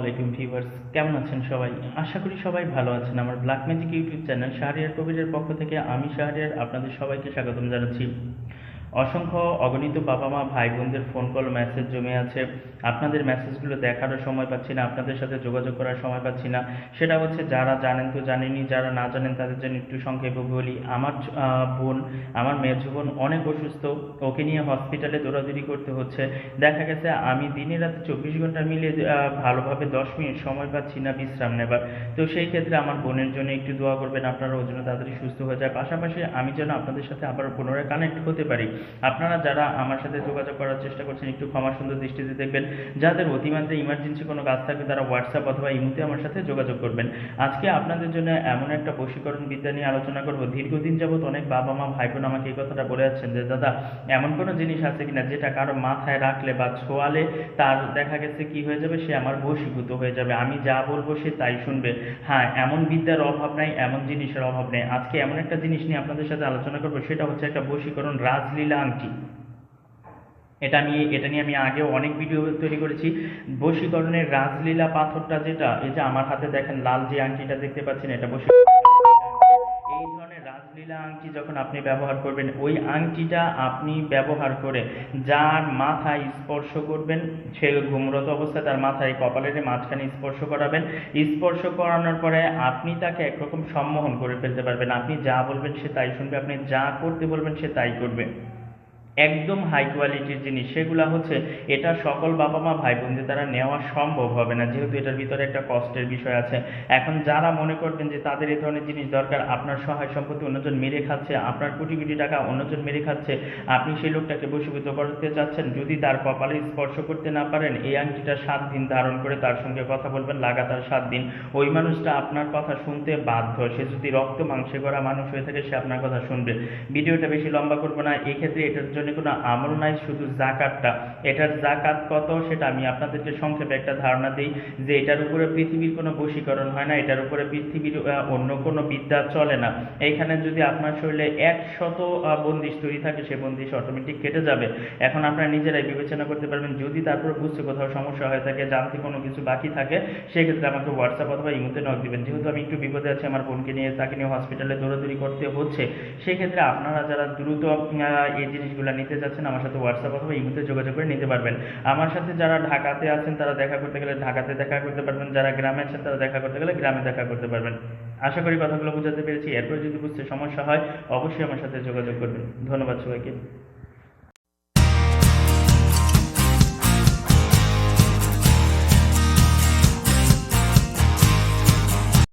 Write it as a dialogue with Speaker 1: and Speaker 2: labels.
Speaker 1: আলাইকুম ভিউয়ার্স, কেমন আছেন সবাই? আশা করি সবাই ভালো আছেন। আমার black magic YouTube channel Shahriar কবিরের পক্ষ থেকে আমি শাহরিয়ার আপনাদের সবাইকে স্বাগতম জানাচ্ছি। অসংখ্য অগণিত বাবা মা ভাই বোনদের ফোন কল মেসেজ জমে আছে। আপনাদের মেসেজগুলো দেখারও সময় পাচ্ছি না, আপনাদের সাথে যোগাযোগ করার সময় পাচ্ছি না। সেটা হচ্ছে যারা জানেন তো জানেনই, যারা না জানেন তাদের জন্য একটু সংক্ষেপে বলি। আমার বোন, আমার মেয়ের বোন অনেক অসুস্থ, ওকে নিয়ে হসপিটালে দৌড়াদৌড়ি করতে হচ্ছে। দেখা গেছে আমি দিনে রাতে চব্বিশ ঘণ্টা মিলে ভালোভাবে দশ মিনিট সময় পাচ্ছি না বিশ্রাম নেবার। তো সেই ক্ষেত্রে আমার বোনের জন্য একটু দোয়া করবেন, আপনারা ওর জন্য তাড়াতাড়ি সুস্থ হয়ে যায় পাশাপাশি আমি যেন আপনাদের সাথে আবার পুনরায় কানেক্ট হতে পারি। আপনারা যারা আমার সাথে যোগাযোগ করার চেষ্টা করছেন, একটু ক্ষমা সুন্দর দৃষ্টিতে দেখবেন। যাদের অতিমাত্রে ইমার্জেন্সি কোনো কাজ থাকবে তারা হোয়াটসঅ্যাপ অথবা ইমুতে আমার সাথে যোগাযোগ করবেন। আজকে আপনাদের জন্য এমন একটা বশীকরণ বিদ্যা নিয়ে আলোচনা করব। দীর্ঘদিন যাবত অনেক বাবা মা ভাই বোন আমাকে এই কথাটা বলে যাচ্ছেন যে, দাদা, এমন কোনো জিনিস আছে কিনা যেটা কারও মাথায় রাখলে বা ছোঁয়ালে তার দেখা গেছে কি হয়ে যাবে? সে আমার বশীভূত হয়ে যাবে। আমি যা বলব সে তাই শুনবে। হ্যাঁ এমন বিদ্যার অভাব নাই, এমন জিনিসের অভাব নেই। আজকে এমন একটা জিনিস নিয়ে আপনাদের সাথে আলোচনা করব, সেটা হচ্ছে একটা বশীকরণ রাজলীলা। আংটি এটা আমি এটা নিয়ে আমি আগেও অনেক ভিডিও তৈরি করেছি। বশীকরণের রাজলীলা পাথরটা যেটা, এই যে আমার হাতে দেখেন লাল যে আংটিটা দেখতে পাচ্ছেন, এটা বশী এই ধরনের রাজলীলা আংটি যখন আপনি ব্যবহার করবেন, ওই আংটিটা আপনি ব্যবহার করে যার মাথায় স্পর্শ করবেন, সে ঘুমরত অবস্থায় তার মাথায় কপালের মাঝখানে স্পর্শ করাবেন। স্পর্শ করানোর পরে আপনি তাকে একরকম সম্মোহন করে ফেলতে পারবেন। আপনি যা বলবেন সে তাই শুনবে, আপনি যা করতে বলবেন সে তাই করবে। একদম হাই কোয়ালিটির জিনিস। সেগুলা হচ্ছে, এটা সকল বাবা মা ভাই বোনদের দ্বারা নেওয়া সম্ভব হবে না। যেহেতু এটার ভিতরে একটা কষ্টের বিষয় আছে। এখন যারা মনে করবেন যে তাদের এই ধরনের জিনিস দরকার, আপনার সহায় সম্পত্তি অন্যজন মেরে খাচ্ছে, আপনার কোটি কোটি টাকা অন্যজন মেরে খাচ্ছে, আপনি সেই লোকটাকে বশীভূত করতে চাচ্ছেন, যদি তার কপালে স্পর্শ করতে না পারেন, এই আংটিটা সাত দিন ধারণ করে তার সঙ্গে কথা বলবেন, লাগাতার সাত দিন। ওই মানুষটা আপনার কথা শুনতে বাধ্য। সে যদি রক্ত মাংসে করা মানুষ হয়ে থাকে, সে আপনার কথা শুনবে। ভিডিওটা বেশি লম্বা করব না। এক্ষেত্রে এটার জন্য কোনো আমল নাই, শুধু জাকাতটা এটার জাকাত কত সেটা আমি আপনাদেরকে সংক্ষেপে একটা ধারণা দিই যে এটার উপরে পৃথিবীর কোনো বশীকরণ হয় না, এটার উপরে পৃথিবীর অন্য কোনো বিদ্যা চলে না। এইখানে যদি আপনার শরীরে একশত বন্দিশ তৈরি থাকে, সে বন্দিশ অটোমেটিক কেটে যাবে। এখন আপনারা নিজেরাই বিবেচনা করতে পারবেন, যদি তারপর বুঝতে কোথাও সমস্যা হয়ে থাকে, জানতে কোনো কিছু বাকি থাকে, সেক্ষেত্রে আমাকে হোয়াটসঅ্যাপ অথবা ইমোতে নক দিবেন। যেহেতু আমি একটু বিপদে আছি, আমার বোনকে নিয়ে, তাকে নিয়ে হসপিটালে দৌড়াদৌড়ি করতে হচ্ছে, সেক্ষেত্রে আপনারা যারা দ্রুত এই জিনিসগুলো নিতে চাচ্ছেন, আমার সাথে হোয়াটসঅ্যাপ অথবা ইমোতে যোগাযোগ করে নিতে পারবেন। আমার সাথে যারা ঢাকাতে আছেন, তারা দেখা করতে গেলে ঢাকাতে দেখা করতে পারবেন। যারা গ্রামে আছেন, তারা দেখা করতে গেলে গ্রামে দেখা করতে পারবেন। আশা করি কথাগুলো বোঝাতে পেরেছি। এরপরে যদি বুঝতে সমস্যা হয়, অবশ্যই আমার সাথে যোগাযোগ করবেন। ধন্যবাদ সবাইকে।